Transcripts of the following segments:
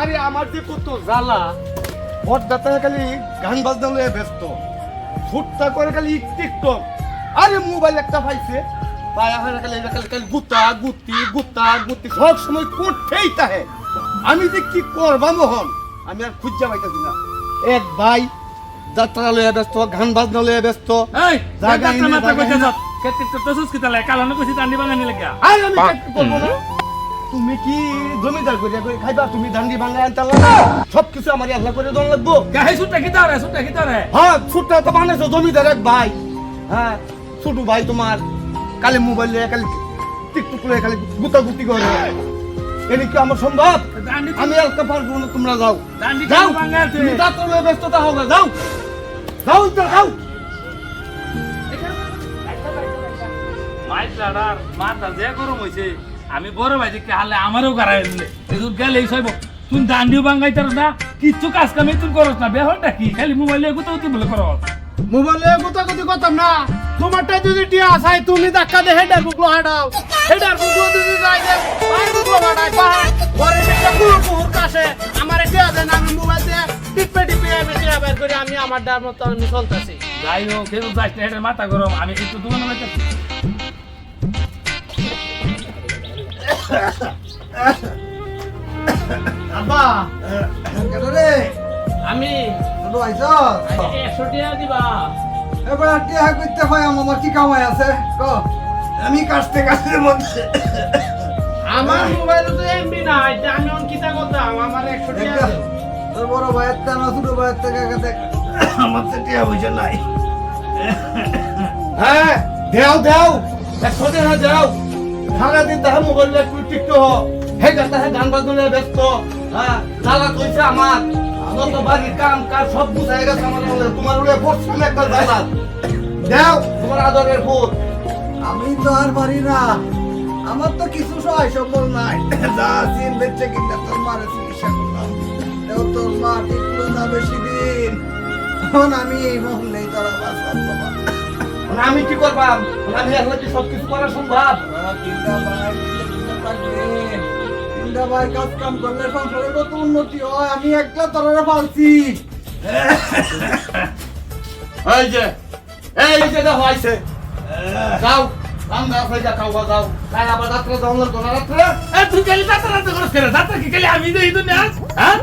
আরে আমার যে কত জ্বালা পর্দাটা খালি গান বাজনা লয়ে ব্যস্ত ফুটটা করে খালি টিকটক। আরে মোবাইল একটা পাইছে পায়া হয় খালি খালি খালি গুতা গুতি গুতা গুতি সব সময় করতেই তাহে আমি যে কি করবা মোহন? আমি আর খুঁজা পাইতেছি না। এক ভাই যাত্রা লয়ে ব্যস্ত গান বাজনা লয়ে ব্যস্ত। এই কইতে যাও। কেতে তো তো সুস্কিতা কালানো কইছি দান্ডি বাঙানি লাগা আর আমি করব না। তুমি কি জমিদার করিয়া করে খাইবা? তুমি দান্ডি ভাঙা আনতে সব কিছু আমার আল্লাহ করে দন লাগবো। গাহে সুটটা কি দাও রে সুটটা কি দাও হ্যাঁ ছোটটা তো বানাইছো জমিদার এক ভাই। হ্যাঁ ছোট ভাই তোমার। কালি মোবাইল নিয়ে খালি টিকটুক করে খালি গুতাগুতি করে। এটা কি আমার সম্ভব? আমি আলকা পারব না তোমরা যাও। যাও। কালু তুমি যাত্রা লয়ে ব্যস্ততা হবে যাও। যাও তো যাও। মাইক লাডার মাথা যে গরম হইছে। আমি বড় ভাই দেখে হালে আমারও গারাই দিলে এদুর গেলে সইব। তুই দান্ডিও বাঙাইতার না কিচ্ছু কাজ কামে তুই করস না। বেহরটা কি খালি মোবাইলে গুতো তুই বলে করস। মোবাইলে কথা কথা কথা না। তোমারটা যদি টিয়া আসাই তুমি ধাক্কা দে হেডার বুকলো হাঁটাও। হেডার বুকলো যদি যাই দে বুকলো হাঁটাই পাহাড় পরে একটা কাছে আমার টিয়া দেন আমি মোবাইল দিয়ে টিপে টিপে আমি টিয়া বের করে আমি আমার ডার মতো আমি চলতেছি। যাই হোক কেউ যাইতে হেঁটে মাথা গরম। আমি কিন্তু দোকানে আব্বা কেন রে? আমি ছোট আইছ একশো টিয়া দিবা। এবার টিয়া করতে হয় আমার কি কামাই আছে? ক। আমি কাছতে কাছতে মধ্যে। আমার মোবাইলে তো এমবি না এটা আমি অন কিতা করতাম? আমার একশো টিয়া তোর বড় ভাইয়ের তা না ছোট ভাইয়ের আমার তো টিয়া বুঝে নাই। হ্যাঁ দেও দেও। একশো টাকা দেও। সারাদিন তাহা মোবাইল একটু টিকতো হ। হে গাতা হে গান বাজনা ব্যস্ত। হ্যাঁ কইছে আমার যত বাড়ির কাম, কাজ সব বুঝাই গেছে আমার। তোমার উড়ে পড়ছে একটা জ্বালা দেও তোমার আদরের আমি তো আর পারি না। আমার তো কিছু সহায় সম্বল নাই। যা সিন বেচে কিনা তোর মারে চিকিৎসা করলাম তোর মা টিকলো না বেশি দিন। এখন আমি এই মহলেই তোরা বাঁচলাম বাবা আমি কি করবাম আমি এখন কি সব কিছু করা সম্ভব ভাই কাজ কাম করলে সংসারে কত উন্নতি হয় আমি একলা তোরা পালছি এই যে এই যে দেখো আইছে। যাও রান্না হয়ে যা খাওয়া যাও তাই আবার রাত্রে না কোন রাত্রে এ তুই খালি যাত্রা যাত্রা করস কেন যাত্রা কি? খালি আমি দেই তো না হ্যাঁ?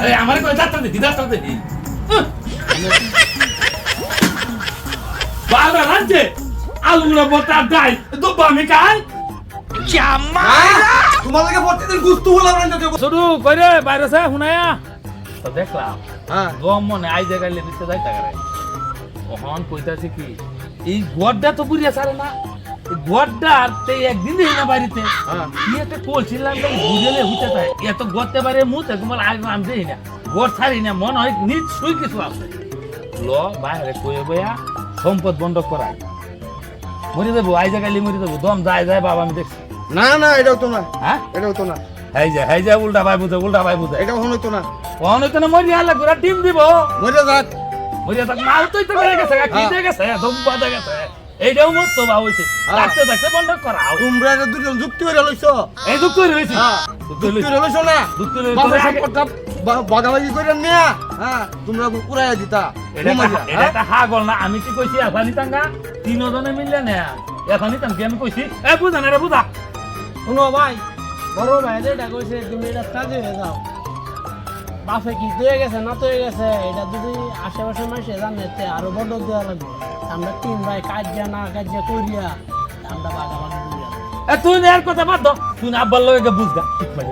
আরে আমার কই যাত্রা দেখি যাত্রা দেখি। বাবা আলুগুলো বটা ডাই দুব্ব আমি খাই। তোমার লাগে প্রতিদিন গুস্তু হলাম রান্না দেবো শুরু করে বাইরে সে শুনায়া? তো দেখলাম হ্যাঁ। গম মনে আই জায়গায় লেবিতে যাই টাকা কখন কইতাছে কি এই গোয়ারটা তো বুড়িয়া সারে না। আর তে একদিন দেখি না বাড়িতে। হ্যাঁ। কি একটা কলছিলাম তো বুঝেলে হইতে থাকে এত গড়তে পারে মুতে তোমার আগ নাম দেই না। গড় ছাড়ি না মনে হয় নিশ্চয়ই কিছু আছে। ল বাইরে কয়ে বয়া। সম্পদ বন্ধ করাই। মরে দেবো আই জায়গায় মরে দেবো দম যায় যায় বাবা আমি দেখছি। না না এটাও তো না। হ্যাঁ? এটাও তো না। হাই যা হাই যা উল্টা ভাই বুঝে উল্টা ভাই বুঝে। এটাও হলো তো না। কখন হইতো না মরি হালা ঘোরা টিম দিব। মরে যাক। মরিয়া থাক মাল তো তো বেড়ে গেছে কি দিয়ে গেছে দম্বা দিয়ে গেছে। এইটাও মত তো বা হইছে। হ্যাঁ। থাকতে থাকতে বন্ধ করাও। তোমরা দুজন যুক্তি করে লইছো। এই দুঃখ তৈরি হয়েছে হ্যাঁ। যুক্তি করে লইছো না? দুঃখ তৈরি হইছে। বাবা তোরা আগে- সম্পদটা বা- ভাগাভাগি করে নিয়া হ্যাঁ তোমরা উড়াইয়া দিতা এটা হ্যাঁ? হাগল না আমি কি কইছি এখানি টাঙ্গা তিনজনে মিললে না এখানি টাঙ্গি আমি কইছি এ বুঝা না রে বুঝা। শুনো ভাই বড় ভাই যেটা কইছে তুমি এটা কাজে হয়ে যাও। বাপে কি হয়ে গেছে না তো হয়ে গেছে এটা যদি আশেপাশে মানুষে জানে তে আরও বড় দেওয়া লাগবে। আমরা তিন ভাই কাজিয়া না কাজিয়া করিয়া আমরা বাগাবাগি করিয়া। এ তুই এর কথা বাদ দাও তুই না আব্বার লগে বুঝগা ঠিক মানে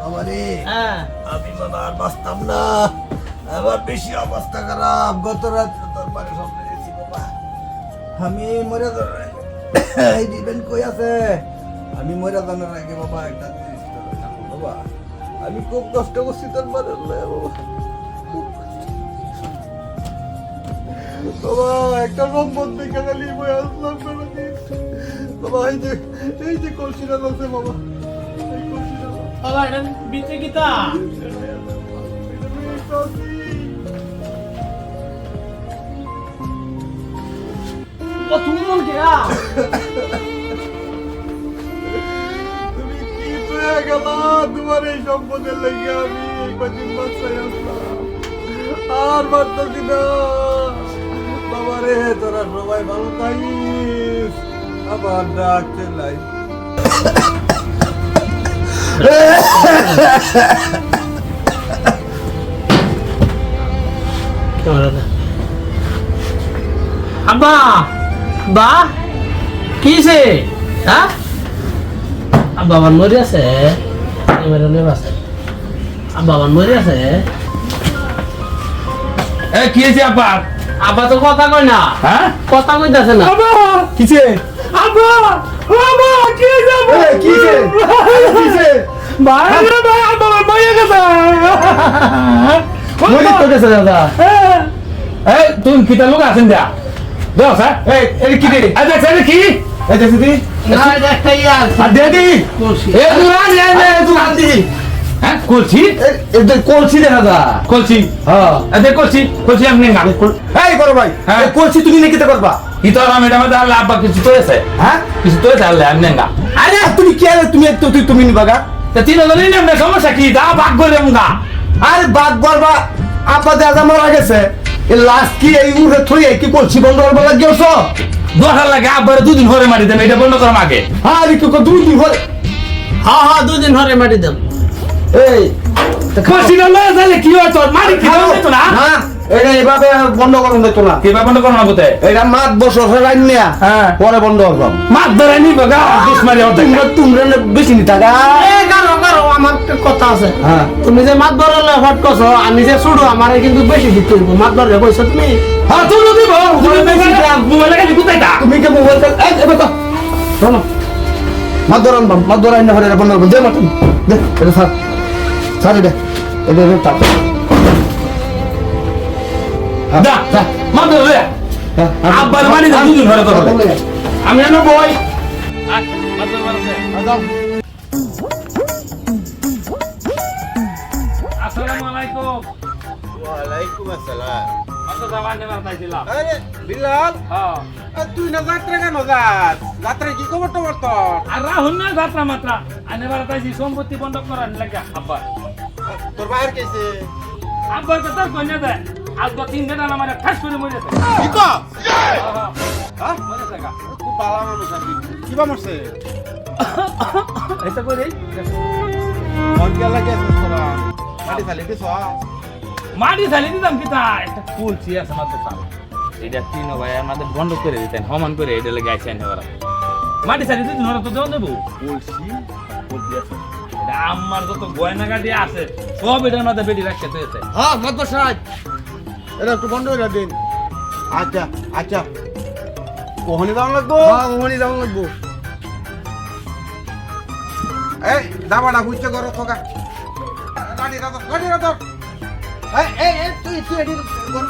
বাবা রে হ্যাঁ। আমি বাবা আর বাঁচতাম না। আমার বেশি অবস্থা খারাপ। গত রাত্রে তোর বাড়ি স্বপ্নে গেছি বাবা। আমি মরে এই দিবেন কই আছে? আমি মরে যাওয়ার আগে বাবা একটা জিনিস বাবা। আমি খুব কষ্ট করছি তোর বাড়ি বাবা বাবা একটা নম্বর দেখে গেলি বই আসলাম কেন বাবা এই যে এই যে কলসিটা আছে বাবা এই কলসিটা বাবা এটা বিচে গীতা তুমি মন গেয়া তুমি কি গেল? তোমার এই সম্পদের লেগে আমি বাচ্চায় আসলাম। আর পারতেছি না। বাবা রে তোরা সবাই ভালো থাকিস। আবার ডাক চেলাই আব্বা বা কিছে হ্যাঁ? আব্বা আমার মরি আছে? এবারে নেব আছে আব্বা আমার মরি আছে? এ কি হয়েছে আবার আব্বা তো কথা কয় না। হ্যাঁ? কথা কইতাছে না। কিসে? আব্বা! আব্বা! কি আব্বা? এ, কিসে কিসে ভাই রে ভাই আব্বা আমার মাইয়া গেছে। মরিত তো গেছে দাদা। এই তুমি কিতা লোক আছেন দিয়া? দেও স্যার এই এই কি দেখ স্যার কি? এই দি না এটা একটা ইয়া আর দে দি। করছি এ দুরা নে দি হ্যাঁ কলছি এই যে। হ্যাঁ। করো ভাই হ্যাঁ। কলছি তুমি নাকি করবা? আমি এটা মধ্যে আল্লাহ আব্বা কিছু তো আছে হ্যাঁ? কিছু তো আছে আল্লাহ আমি না আরে তুমি কি আরে তুমি তো তুই তুমি নিবাগা তা তিন সমস্যা কি? দা ভাগ মুগা। আরে বাদ বলবা আপা দাদা মারা গেছে। এই লাস্ট কি এই উড়ে থই কি কলছি বন্ধ করবা লাগিয়েছ লাগে আব্বার দুদিন ঘরে মারি দেবে এটা বন্ধ করাম আগে আরে কি দুই দিন হলে হ্যাঁ হ্যাঁ দুদিন ধরে মাটি দেব এই লয়ে কি হয় তোর? মারি কি খাও। তো না? না এটা এভাবে বন্ধ করুন দেখতো না। কি বা বন্ধ করো না কোতে এটা মাত বছর রাইন নিয়া। পরে বন্ধ মাছ ধরে নিব গা বিশ মারি অর্ধেক। তোমরা তোমরা না বেশি নি টাকা এ কারও কারও আমার একটা কথা আছে। হ্যাঁ। তুমি যে মাত বরলে হট কছো আমি যে ছুড়ো আমারে কিন্তু বেশি দিতে হইব। মাত বরলে কইছো তুমি? হ্যাঁ দিব। তুমি বেশি মোবাইল লাগে কোথায় দা তুমি কে মোবাইল এই এবার তো শোনো। মাত ধরান বাম মাত ধরাই না হরে বন্ধ করব। দে মাতুন দে এটা স্যার স্যার এটা এটা এটা টাকা দা দা মাছ ধরে আব্বার দে দুদিন ঘরে তো আমি এনে বই আসসালামু আলাইকুম ওয়ালাইকুম আসসালাম কত যাবার নেবার চাইছিলাম আরে বিলাল। হ্যাঁ। তুই না যাত্রা কেন যাস? যাত্রা কি খবর টবর তোর আর রাহুল না যাত্রা মাত্রা? আনেবার চাইছি সম্পত্তি বন্ধ করার লাগে আব্বার তোর বাইরে কেছে আব্বার কথা কইনা দেয়। আজ তো তিন দিন আমার ঠাস করে মরেছে কি কর হ্যাঁ? মরেছে গা। খুব ভালো মানুষ আপনি কিবা মরছে? এটা করে মন গেল লাগে তোরা। মাটি খালি দিছ? মাটি চালি দিতাম কি তা একটা কুলছি আছে মাত্র চাল এটা তিন ভাই আমাদের বন্ধ করে দিতেন সমান করে এটা লেগে এবার মাটি চালি দিতেন ওরা তো দেবো। বলছি বলছি এটা আমার যত গয়না গাড়ি আছে সব এটার মধ্যে বেটি রাখতে হয়েছে। হ্যাঁ মাত্র সাজ এটা একটু বন্ধ করে দিন। আচ্ছা আচ্ছা। কখনই দাম লাগবো? হ্যাঁ কখনই দাম লাগবো। এই দাবাটা বুঝতে করো থকা গাড়ি রাত গাড়ি রাত এই এই এই তুই তুই এটি গরম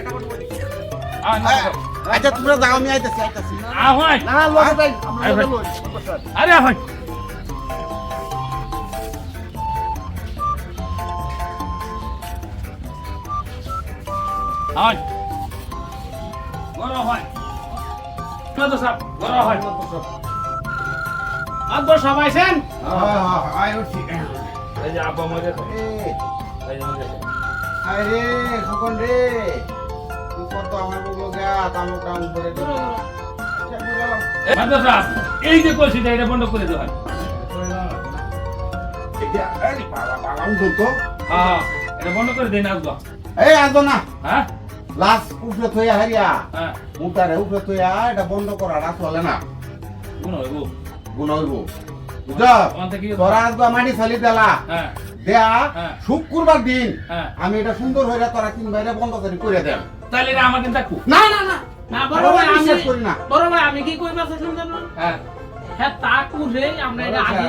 এটা বন্ধ আচ্ছা তোমরা যাও আমি আইতাছি আইতাছি। আহ্বান না লগে আরে লগে আহ্বান গরম হয়। তো সব গরম হয়। হ্যাঁ হ্যাঁ আই উঠছি এই যে আব্বা। এই যে। খোকন রে তুই কত আমার কাম করে এই কলসিটা এটা বন্ধ করে দেওয়া হয়। এটা এই বাবা বাবা উঠো তো হ্যাঁ হ্যাঁ, এটা বন্ধ করে দিন আসবা এই আদো না। হ্যাঁ? লাস উঠে থইয়া হারিয়া। হ্যাঁ। উঠারে উঠে থইয়া এটা বন্ধ করাটা চলে না। হইব। গুণ হইব। তোরা মাটি দেলা। হ্যাঁ। দেয়া হ্যাঁ। শুক্রবার দিন হ্যাঁ। আমি এটা সুন্দর হইয়া তোরা তিন বাইরে বন্ধ করে করে দেন তাহলে আমার কিন্তু না না না। না বড় ভাই আমি করি না। বড় ভাই আমি কি কইবা হ্যাঁ। হ্যাঁ তা কুরে আমরা এটা আগে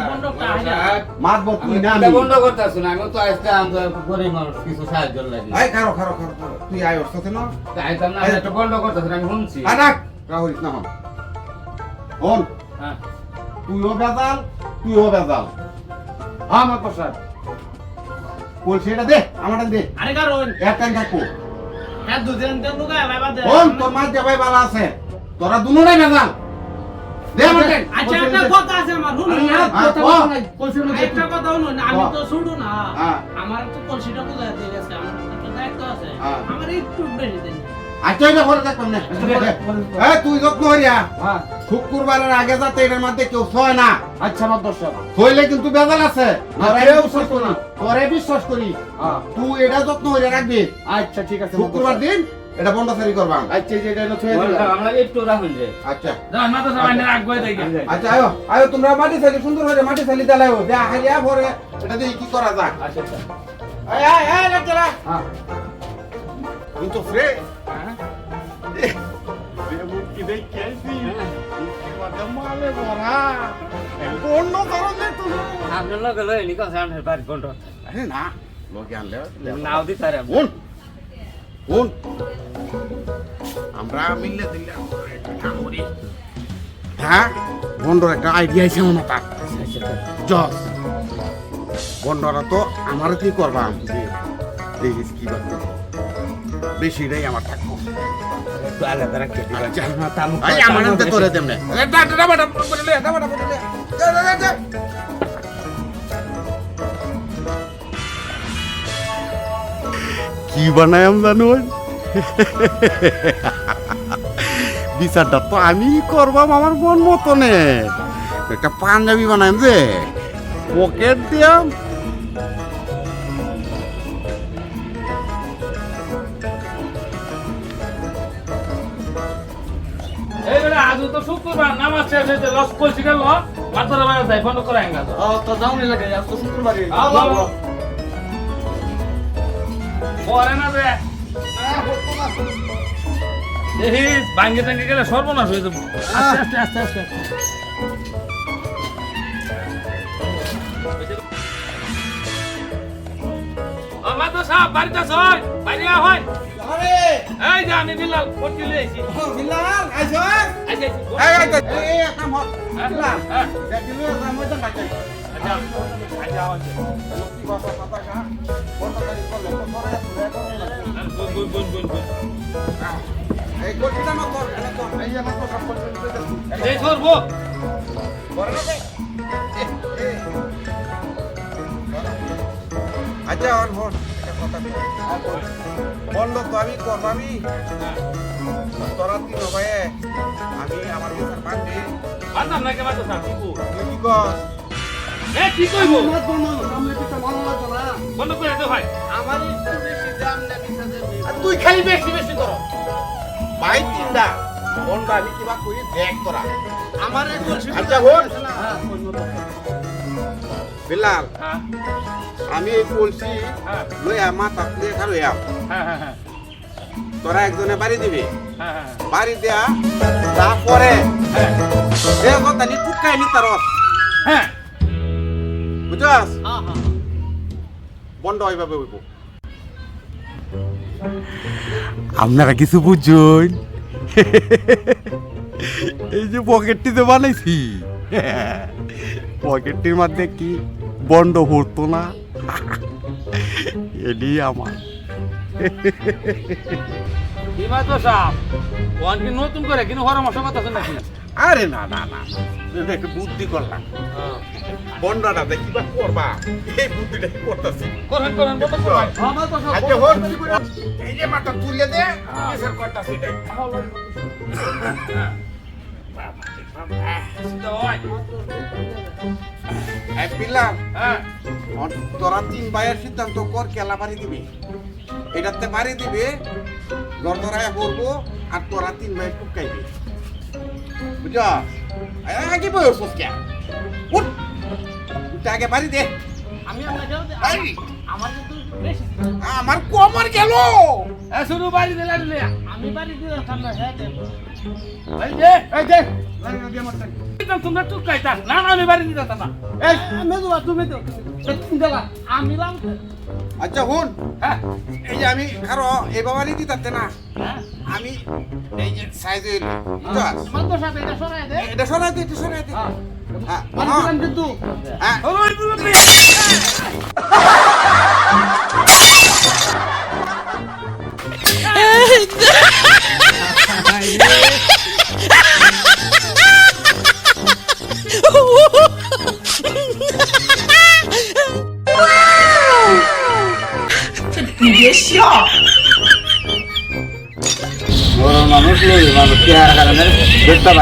তুই না এটা বন্ধ করতেছ না আমি তো আসতাম তো গরিব মানুষ কিছু সাহায্য লাগে এই খারো খারো খারো খারো। তুই আয় ওর সাথে না? চাইতাম না আমি এটা বন্ধ করতেছ না আমি শুনছি। আর রাহুল না হন। হন। হ্যাঁ। তুইও বেজাল তুইও বেজাল। হ্যাঁ আমার প্রসাদ বলছি এটা দে আমারটা দে। আরে কারণ এক টাইম থাকব। হ্যাঁ তো দে হন তোর ভালো আছে। তোরা দুনোটাই ভেজাল দে আমার টেন। আচ্ছা একটা কথা আছে আমার শুনুন না, না। কথা বলো নাই, কলসির মধ্যে। একটা কথা শুনুন আমি হ্যাঁ। তো শুধু না। হ্যাঁ। আমার তো কলসিটা কোথায় দিয়ে গেছে আমার একটা দায়িত্ব আছে। হ্যাঁ। আমার একটু বেশি দিন। আচ্ছা এটা করে দেখবেন না। এই তুই যত্ন হইয়া শুক্রবারের আগে যাতে এটার মধ্যে কেউ ছয় না। আচ্ছা আমার দর্শক হইলে কিন্তু বেজাল আছে। তোরে বিশ্বাস করি বিশ্বাস করি। তুই এটা যত্ন হইয়া রাখবি। আচ্ছা ঠিক আছে শুক্রবার দিন এটা বন্ধ সারি করবা? আচ্ছা এই যে এটা দিলাম। আমরা একটু রাখুন যে। আচ্ছা। যাও না তো সবাই করে দেখে। আচ্ছা আয়ো আয়ো তোমরা মাটি সাইলি সুন্দর হয়ে মাটি সাইলি চালাও যা হারিয়া ভরে এটা দিয়ে কি করা যাক আচ্ছা আচ্ছা। আয় আয় আয় না চলা হ্যাঁ। কিন্তু ফ্রে কি আইছি মালে ভরা। কারণে আপনার লগে নি আমার বাড়ি বন্ধ আরে না লোকে আনলে নাও দি তারে বোন বোন। আমরা মিললে দিলে করি। হ্যাঁ? বন্ধর একটা আইডিয়া আছে আমার মাথা জস। বন্ধরা তো আমার কি করবা? দেখিস কি করবে বেশিটাই আমার থাকব। একটু আলাদা রাখতে দিবা আচ্ছা। আমার হাতে তোরে কি বানায়াম জানো? বিচারটা তো আমি করবাম আমার মন মতনে। একটা পাঞ্জাবি বানাইম যে পকেট দিয়াম এই তো শুক্রবার নামাজ শেষ হয়েছে লস কলসি গেল মাথার বাইরে যাই বন্ধ করে আঙ্গা তো তো যাওনি লাগে আজ তো শুক্রবারে পরে না রে দেখিস ভাঙ্গে টাঙ্গে গেলে সর্বনাশ হয়ে যাব। আস্তে আস্তে আস্তে আস্তে। আমার তো সাহেব বাড়িতে আছ বাড়ি হয় এই যে আমি বিলাল পটকি লই আইছি বিল্লাল আইছো আইছি এই এই কাম হল হ্যাঁ হ্যাঁ। দেখিলো আমি তো কাটে আচ্ছা আচ্ছা আচ্ছা কা বন্ধ তো করে পুরো করে গুন গুন গুন গুন গুন এই কোটিটা না তোর এটা তোর এই আমার তো সব করতে দিতে এই ধরবো করে না আচ্ছা অন হন বন্ধ তো আমি তোরা তিন ভাইয়ে আমি আমার সাহেব কি কি কর এ কি কইবো? মত বন্ধ সামনে পিছনে ভালো লাগতো না বন্ধ করে দে ভাই। আমার একটু বেশি দাম না দিতে আর তুই খালি বেশি বেশি কর। ভাই তিনটা। বন্ধ আমি কিবা করি দেখ তোরা। আমার এই কলসি আচ্ছা হন বিলাল হ্যাঁ। আমি এই হ্যাঁ। খালো হ্যাঁ হ্যাঁ হ্যাঁ। তোরা একজনে বাড়ি দিবি? হ্যাঁ হ্যাঁ। বাড়ি দেয়া তারপরে এ কথা নি টুকাই নি তার হ্যাঁ। বন্ধ হইভাবে হইব। আপনারা কিছু বুঝুন। এই যে পকেটটি তো বানাইছি পকেটটির মধ্যে কি বন্ড হতো না? এটি আমার। নতুন করে কিন্তু হরম মশা কথা নাকি? আরে না না না একটু বুদ্ধি করলাম বন্ডাটা দেখিবা করবা। এই বুদ্ধিটা করতেছি? করেন করেন বন্ধ করে আমার তো সব আচ্ছা হন এই যে মাথা তুলে দে এসব করতেছি। হয়। হ্যাঁ। তোরা তিন ভাইয়ের সিদ্ধান্ত কর কেলা বাড়ি দিবি। এটাতে বাড়ি দিবে দরদরায় করব আর তোরা তিন ভাই টুকাইবি বুঝছ আগে বয়স কে উঠ উঠে আগে বাড়ি দে আমি আমার কমর গেল এ শুরু বাড়ি দিলে আমি বাড়ি দিয়ে ঠান্ডা হ্যাঁ তোমরা টুক না না আমি বাড়ি দিতে না তুমি তো তুমি দেবা আমি আচ্ছা হুন। হ্যাঁ এই যে আমি কারও এই বাবারই দিতে না। হ্যাঁ। আমি এই যে সাইজ হইল আমার তো সাথে এটা সরাই দে। এটা সরাই দে এটা সরাই দে। হ্যাঁ। হ্যাঁ দিলাম কিন্তু। হ্যাঁ। বড়